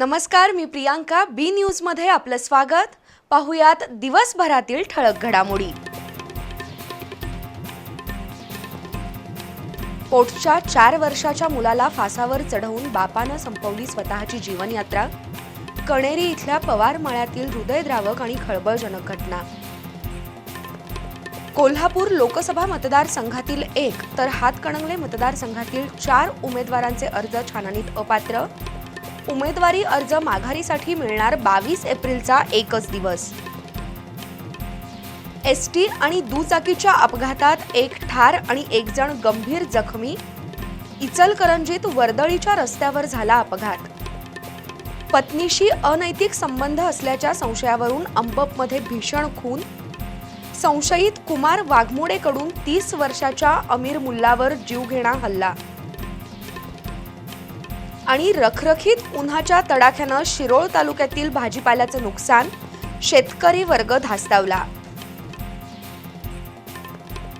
नमस्कार मी प्रियांका. बी न्यूजमध्ये आपलं स्वागत. पाहुयात दिवसभरातील ठळक घडामोडी. पोटच्या चार वर्षाच्या मुलाला फासावर चढवून बापानं संपवली स्वतःची जीवनयात्रा. कणेरी इथल्या पवार मळ्यातील हृदयद्रावक आणि खळबळजनक घटना. कोल्हापूर लोकसभा मतदारसंघातील एक तर हातकणंगले मतदारसंघातील चार उमेदवारांचे अर्ज छाननीत अपात्र. उमेदवारी अर्ज माघारीसाठी मिळणार बावीस एप्रिलचा एकच दिवस. एस टी आणि दुचाकीच्या अपघातात एक ठार आणि एक जण गंभीर जखमी. इचलकरंजीत वर्दळीच्या रस्त्यावर झाला अपघात. पत्नीशी अनैतिक संबंध असल्याच्या संशयावरून अंबपमध्ये भीषण खून. संशयित कुमार वाघमोडेकडून तीस वर्षाच्या अमीर मुल्लावर जीवघेणा हल्ला. आणि रखरखीत उन्हाच्या तडाख्यानं शिरोळ तालुक्यातील भाजीपाल्याचं नुकसान शेतकरी वर्ग धास्तावला.